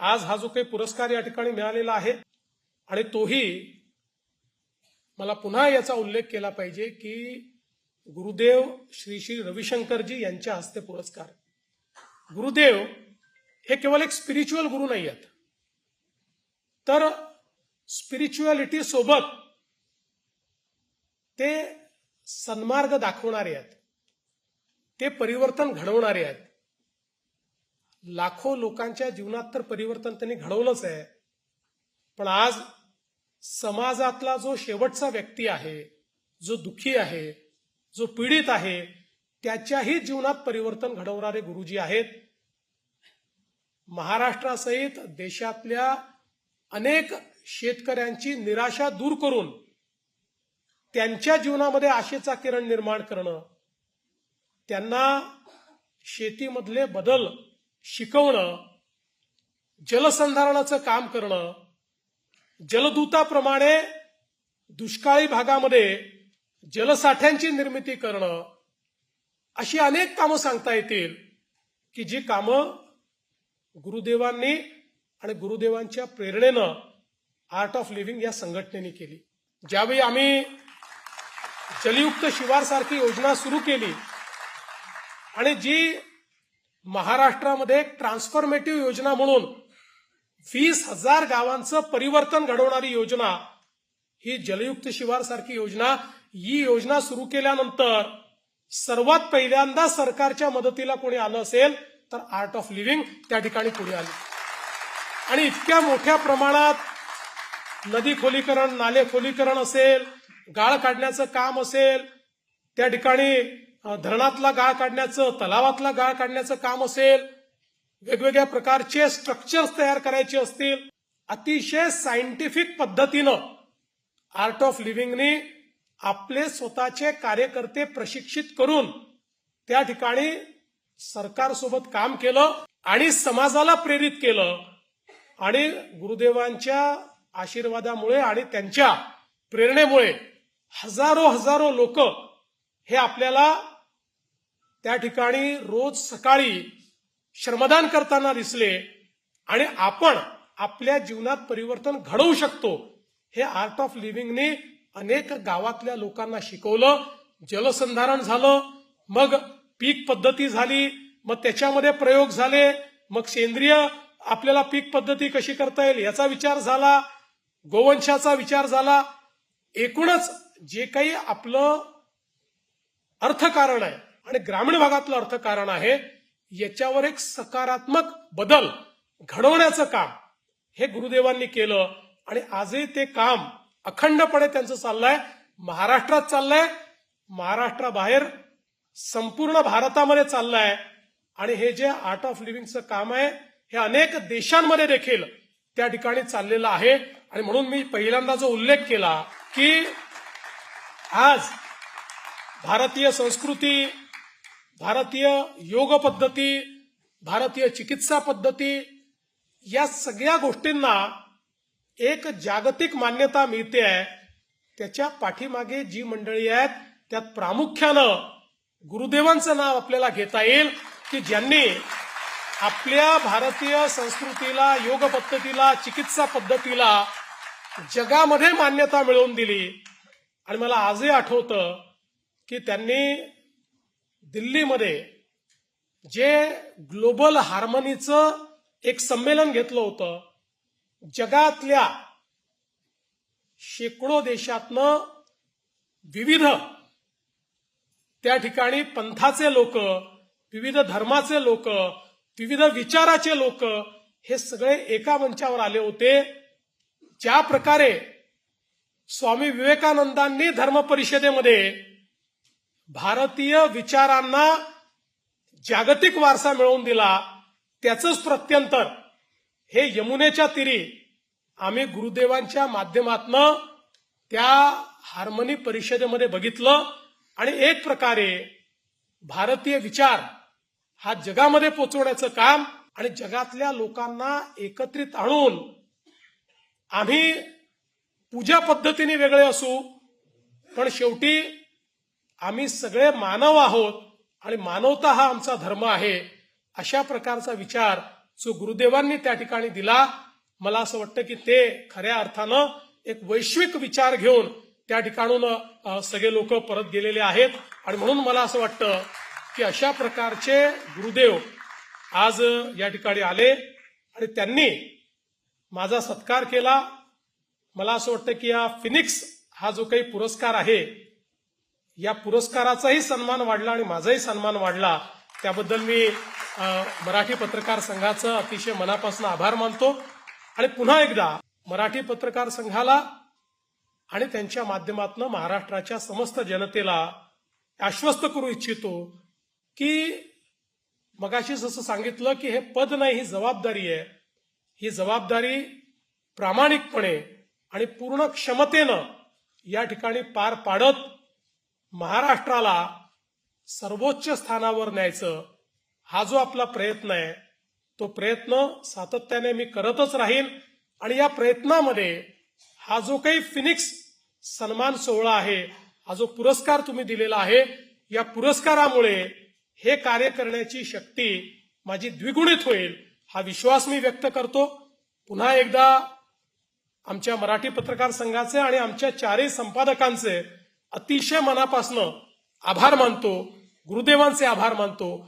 आज हा जो काही पुरस्कार या ठिकाणी मिळालेला आहे आणि तोही मला पुन्हा याचा उल्लेख केला पाहिजे की गुरुदेव श्री श्री रविशंकरजी यांच्या हस्ते पुरस्कार. गुरुदेव हे केवळ एक स्पिरिच्युअल गुरु नाही आहेत तर स्पिरिच्युअलिटी सोबत ते सन्मार्ग दाखवणारे आहेत. ते परिवर्तन घडवणारे आहेत. लाखो लोकांच्या जीवनात तर परिवर्तन त्यांनी घडवलंच आहे. पण आज समाजातला जो शेवटचा व्यक्ती आहे जो दुखी आहे जो पीडित आहे त्याच्याही जीवनात परिवर्तन घडवणारे गुरुजी आहेत. महाराष्ट्रासहित देशातल्या अनेक शेतकऱ्यांची निराशा दूर करून त्यांच्या जीवनामध्ये आशेचा किरण निर्माण करणं त्यांना शेतीमधले बदल शिकवणं जलसंधारणाचं काम करणं जलदूताप्रमाणे दुष्काळी भागामध्ये जलसाठ्यांची निर्मिती करणं अशी अनेक कामं सांगता येतील की जी कामं गुरुदेवांनी आणि गुरुदेवांच्या प्रेरणेनं आर्ट ऑफ लिव्हिंग या संघटनेने केली. ज्यावेळी आम्ही जलयुक्त शिवार सारखी योजना सुरू केली आणि जी महाराष्ट्रामध्ये एक ट्रान्सफॉर्मेटिव्ह योजना म्हणून वीस हजार गावांचं परिवर्तन घडवणारी योजना ही जलयुक्त शिवार सारखी योजना ही योजना सुरू केल्यानंतर सर्वात पहिल्यांदा सरकारच्या मदतीला कोणी आलं असेल तर आर्ट ऑफ लिव्हिंग त्या ठिकाणी पुढे आली. आणि इतक्या मोठ्या प्रमाणात नदी खोलीकरण नाले खोलीकरण असेल गाळ काढण्याचं काम असेल त्या ठिकाणी धरणातला गाळ काढण्याचं तलावातला गाळ काढण्याचं काम असेल वेगवेगळ्या प्रकारचे स्ट्रक्चर्स तयार करायचे असतील अतिशय सायंटिफिक पद्धतीनं आर्ट ऑफ लिव्हिंगने आपले स्वतःचे कार्यकर्ते प्रशिक्षित करून त्या ठिकाणी सरकारसोबत काम केलं आणि समाजाला प्रेरित केलं आणि गुरुदेवांच्या आशीर्वादामुळे आणि त्यांच्या प्रेरणेमुळे हजारो हजारो लोक हे आपल्याला त्या ठिकाणी रोज सकाळी श्रमदान करताना दिसले आणि आपण आपल्या जीवनात परिवर्तन घडवू शकतो हे आर्ट ऑफ लिव्हिंगने अनेक गावातल्या लोकांना शिकवलं. जलसंधारण झालं मग पीक पद्धती झाली मग त्याच्यामध्ये प्रयोग झाले मग सेंद्रिय आपल्याला पीक पद्धती कशी करता येईल याचा विचार झाला गोवंशाचा विचार झाला. एकूणच जे काही आपलं अर्थकारण आहे. आणि ग्रामीण भागातलं अर्थकारण आहे याच्यावर एक सकारात्मक बदल घडवण्याचं काम हे गुरुदेवांनी केलं. आणि आजही ते काम अखंडपणे त्यांचं चाललंय. महाराष्ट्रात चाललंय. महाराष्ट्राबाहेर संपूर्ण भारतामध्ये चाललंय. आणि हे जे आर्ट ऑफ लिव्हिंगचं काम आहे हे अनेक देशांमध्ये देखील त्या ठिकाणी चाललेलं आहे. आणि म्हणून मी पहिल्यांदा जो उल्लेख केला की आज भारतीय संस्कृती भारतीय योग पद्धती भारतीय चिकित्सा पद्धती या सगळ्या गोष्टींना एक जागतिक मान्यता मिळते आहे. त्याच्या पाठीमागे जी मंडळी आहेत त्यात प्रामुख्यानं गुरुदेवांचं नाव आपल्याला घेता येईल की ज्यांनी आपल्या भारतीय संस्कृतीला योग पद्धतीला चिकित्सा पद्धतीला जगामध्ये मान्यता मिळवून दिली. आणि मला आजही आठवतं की त्यांनी दिल्लीमध्ये जे ग्लोबल हार्मनीचं एक संमेलन घेतलं होतं जगातल्या शेकडो देशातनं विविध त्या ठिकाणी पंथाचे लोक विविध धर्माचे लोक विविध विचाराचे लोक हे सगळे एका मंचावर आले होते. ज्या प्रकारे स्वामी विवेकानंदांनी धर्म परिषदेमध्ये भारतीय विचारांना जागतिक वारसा मिळवून दिला त्याचंच प्रत्यंतर हे यमुनेच्या तिरी आम्ही गुरुदेवांच्या माध्यमातनं त्या हार्मनी परिषदेमध्ये बघितलं आणि एक प्रकारे भारतीय विचार हा जगामध्ये पोचवण्याचं काम आणि जगातल्या लोकांना एकत्रित आणून आम्ही पूजा पद्धतीने वेगळे असू पण शेवटी आम्ही सगळे मानव आहोत आणि मानवता हा आमचा धर्म आहे अशा प्रकारचा विचार जो गुरुदेवांनी त्या ठिकाणी दिला मला असं वाटतं की ते खऱ्या अर्थानं एक वैश्विक विचार घेऊन त्या ठिकाणून सगळे लोक परत गेलेले आहेत. आणि म्हणून मला असं वाटतं की अशा प्रकारचे गुरुदेव आज या ठिकाणी आले आणि त्यांनी माझा सत्कार केला. मला असं वाटतं की या फिनिक्स हा जो काही पुरस्कार आहे या पुरस्काराचाही सन्मान वाढला आणि माझाही सन्मान वाढला त्याबद्दल मी मराठी पत्रकार संघाचं अतिशय मनापासून आभार मानतो. आणि पुन्हा एकदा मराठी पत्रकार संघाला आणि त्यांच्या माध्यमातून महाराष्ट्राच्या समस्त जनतेला आश्वस्त करू इच्छितो की मगाशीच असं सांगितलं की हे पद नाही ही जबाबदारी आहे. ही जबाबदारी प्रामाणिकपणे आणि पूर्ण क्षमतेनं या ठिकाणी पार पाडत महाराष्ट्राला सर्वोच्च स्थानावर न्यायचं हा जो आपला प्रयत्न आहे तो प्रयत्न सातत्याने मी करतच राहीन आणि या प्रयत्नामध्ये हा जो काही फिनिक्स सन्मान सोहळा आहे हा जो पुरस्कार तुम्ही दिलेला आहे या पुरस्कारामुळे हे कार्य करण्याची शक्ती माझी द्विगुणित होईल हा विश्वास मी व्यक्त करतो. पुन्हा एकदा आमच्या मराठी पत्रकार संघाचे आणि आमच्या चारही संपादकांचे अतिशय मनापासनं आभार मानतो गुरुदेवांचे आभार मानतो